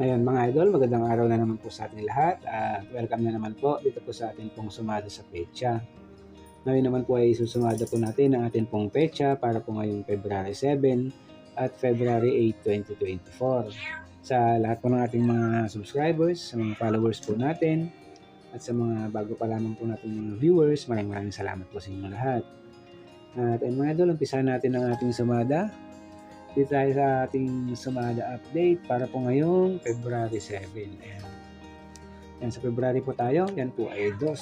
Ngayon mga idol, magandang araw na naman po sa ating lahat at welcome na naman po dito po sa ating pong sumada sa pecha. Ngayon naman po ay susumada po natin ang ating pong pecha para po ngayong February 7 at February 8, 2024. Sa lahat po ng ating mga subscribers, sa mga followers po natin, at sa mga bago pa lamang po natin mga viewers, maraming maraming salamat po sa inyo lahat. At ayun mga idol, umpisa natin ang ating sumada dito tayo sa ating Sumada update para po ngayong February 7. Ayan. Yan, sa February po tayo. Yan po ay 2.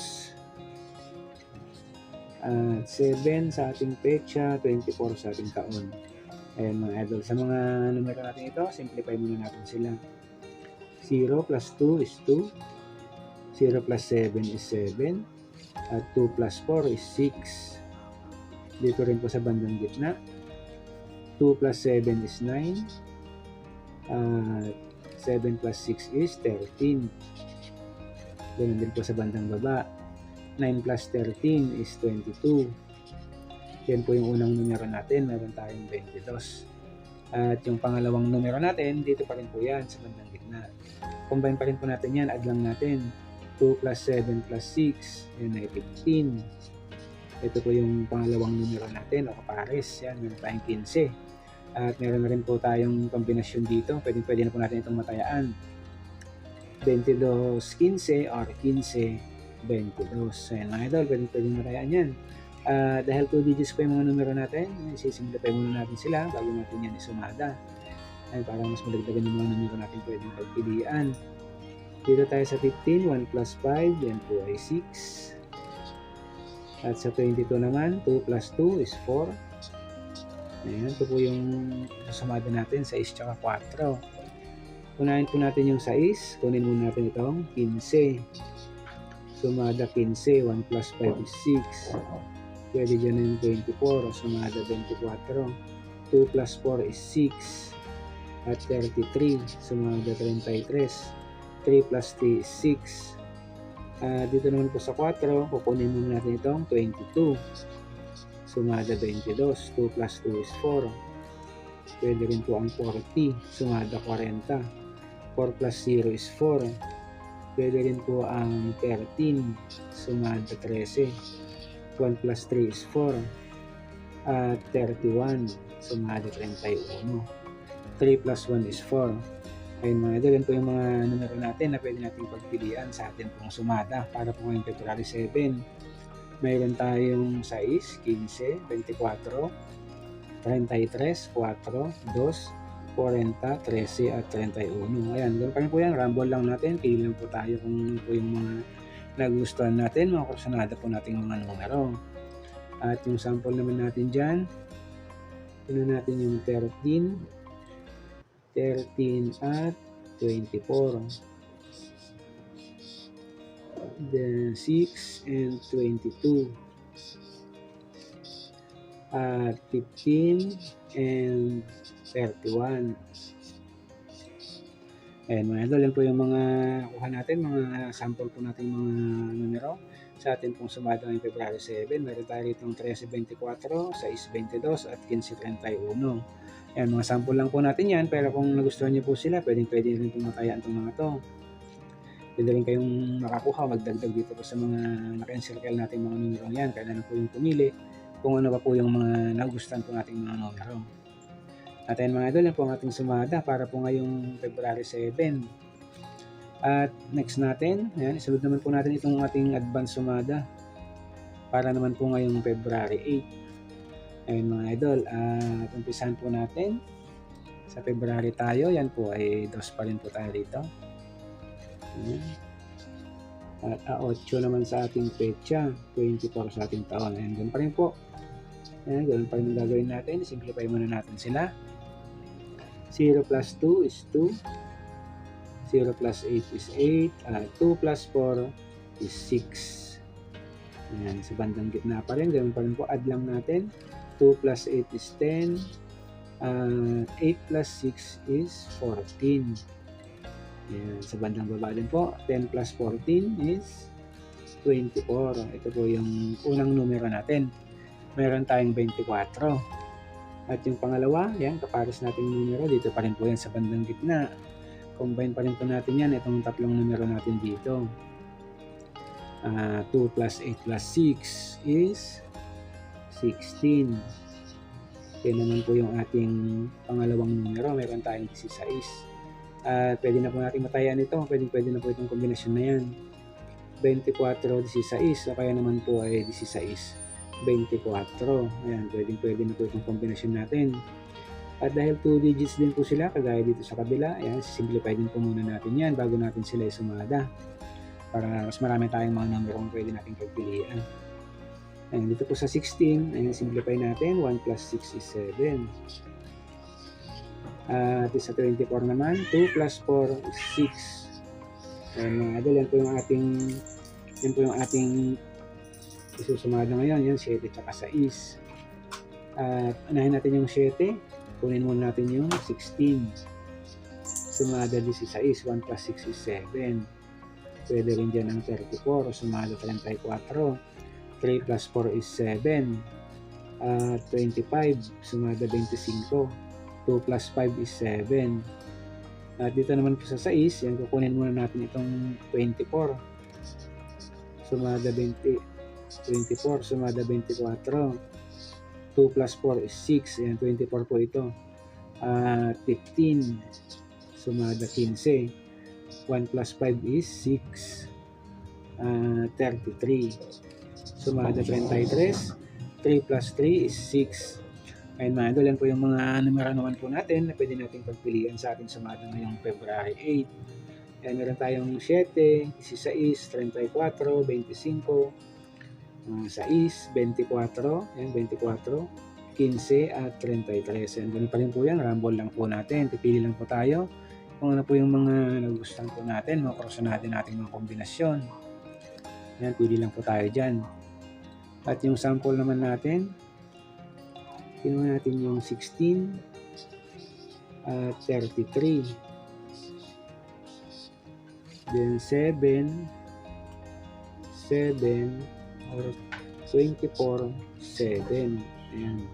At 7 sa ating pecha, 24 sa ating taon. Ayan mga idol. Sa mga numero natin ito, simplify muna natin sila. 0 plus 2 is 2. 0 plus 7 is 7. At 2 plus 4 is 6. Dito rin po sa bandang gitna. 2 plus 7 is 9. At 7 plus 6 is 13. Ganun din po sa bandang baba. 9 plus 13 is 22. Yan po yung unang numero natin. Meron tayong 22. At yung pangalawang numero natin, dito pa rin po yan sa bandang gitna. Combine pa rin po natin yan. Add lang natin. 2 plus 7 plus 6. Yun ay 15. Ito po yung pangalawang numero natin o kapares. Yan, meron tayong 15. At meron na rin po tayong kombinasyon dito. Pwede, pwede na po natin itong matayaan. 22-15 or 15-22. So yan mga idol, pwede, pwede matayaan yan. Uh, dahil 2 digits pa yung mga numero natin, isisimplify muna natin sila bago natin yan isumada. Ay, para mas madagdagan yung mga numero natin pwede pagpilian. Dito tayo sa 15, 1 plus 5, yan po ay 6. At sa 22 naman, 2 plus 2 is 4. Ayan, ito po yung sumada natin, 6 tsaka 4. Unahin po natin yung 6, kunin muna natin itong 15. Sumada 15, 1 plus 5 is 6. Pwede dyan yung 24, sumada 24. 2 plus 4 is 6. At 33, sumada 33. 3 plus 3 is 6. Uh, dito naman po sa 4, kukunin muna natin itong 22 sumada 22. 2 plus 2 is 4. Pwede rin po ang 40, sumada 40. 4 plus 0 is 4. Pwede rin po ang 13, sumada 13. 1 plus 3 is 4. At 31, sumada 31. 3 plus 1 is 4. Ayun mga idol, yan po yung mga numero natin na pwede natin pagpilian sa atin pong sumada para po ngayong February 7 Mayroon tayong 6, 15, 24, 33, 4, 2, 40, 13 at 31. Ayan, ganun rin po yan. Rumble lang natin. Pili lang po tayo kung ano po yung mga nagustuhan natin, mga kursunada po nating mga numero. At yung sample naman natin dyan, ito natin yung 13, 13 at 24 the 6 and 22 at 15 and 31 Ayan mga idol, yan po yung mga kuha natin, mga sample po natin mga numero sa atin pong sumada ng February 7. Meron tayo rito 1324, 622 at 1531. Ayan, mga sample lang po natin yan, pero kung nagustuhan niyo po sila, pwedeng pwede rin pong matayaan itong mga to pwede rin kayong makakuha, magdagdag dito po sa mga naka-encircle natin mga numero yan. Kaya na po yung pumili kung ano pa po yung mga nagustuhan po nating mga numero. At ayun mga idol, yan po ang ating sumada para po ngayong February 7. At next natin, ayan, isunod naman po natin itong ating advance sumada para naman po ngayong February 8. Ayun mga idol, at umpisahan po natin sa February tayo, yan po ay dos pa rin po tayo dito. At a 8 naman sa ating pecha, 24 sa ating taon. Ayan, ganun pa rin po. Ayan, ganun pa rin ang gagawin natin. Simplify muna natin sila. 0 plus 2 is 2. 0 plus 8 is 8. Uh, 2 plus 4 is 6. Ayan, sa bandang gitna pa rin. Ganun pa rin po. Add lang natin. 2 plus 8 is 10. Uh, 8 plus 6 is 14. Ayan, sa bandang baba din po, 10 plus 14 is 24. Ito po yung unang numero natin. Meron tayong 24. At yung pangalawa, yan, kapares natin yung numero. Dito pa rin po yan sa bandang gitna. combine pa rin po natin yan itong tatlong numero natin dito. Ah, 2 plus 8 plus 6 is 16. Yan naman po yung ating pangalawang numero. Meron tayong 16. At pwede na po natin matayan ito. Pwede, pwede na po itong kombinasyon na yan. 24, 16. O kaya naman po ay 16, 24. Ayan, pwede, pwede na po itong kombinasyon natin. At dahil 2 digits din po sila, kagaya dito sa kabila, ayan, simplify din po muna natin yan bago natin sila isumada. Para mas marami tayong mga numero kung pwede natin pagpilian. Ayan, dito po sa 16, ayan, simplify natin. 1 plus 6 is 7. At sa 24 naman, 2 plus 4 is 6. Ayan mga idol, yan po yung ating yan po yung ating isusumada ngayon. Yan, 7 tsaka 6. At anahin natin yung 7. Kunin muna natin yung 16. Sumada 16. 1 plus 6 is 7. Pwede rin dyan ang 34. Sumada 34. 3 plus 4 is 7. At 25. Sumada 25. 2 plus 5 is 7. At dito naman po sa 6, yan kukunin muna natin itong 24. Sumada 20, 24, sumada 24. 2 plus 4 is 6, yan 24 po ito. At 15, sumada 15. 1 plus 5 is 6. Uh, 33. Sumada 33. 3 plus 3 is 6. Ayun mga idol, yan po yung mga numero naman po natin na pwede natin pagpilian sa ating sumada ngayong February 8. Yan, meron tayong 7, 16, 34, 25, uh, 6, 24, yan, 24, 15 at 33. Yan, ganun pa rin po yan, rumble lang po natin. Pipili lang po tayo kung ano po yung mga nagustuhan po natin, mga kurso natin natin mga kombinasyon. Yan, pili lang po tayo dyan. At yung sample naman natin, kinuha natin yung 16 at 33 then 7 7 or 24 7 ayan.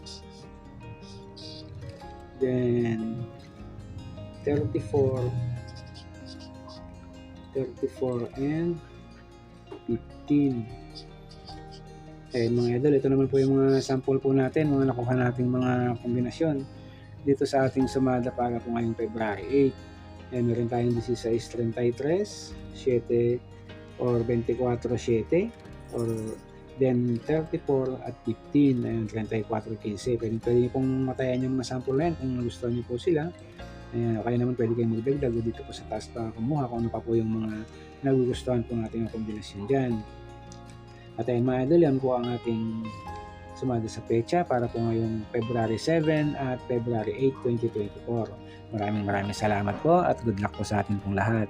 Then 34 34 and 15 eh mga idol, ito naman po yung mga sample po natin, mga nakuha nating mga kombinasyon dito sa ating sumada para po ngayong February 8. Eh, meron tayong 16.33, 7 or 24.7 or then 34 at 15, ayun, 34.15. Pwede, pwede pong matayan yung mga sample na yan kung gusto niyo po sila. Ayan, kaya naman pwede kayong magdagdag dito po sa taas pa kumuha kung ano pa po yung mga nagugustuhan po natin yung kombinasyon dyan. At ayun mga idol, yan po ang ating sumada sa pecha para po ngayong February 7 at February 8, 2024. Maraming maraming salamat po at good luck po sa atin pong lahat.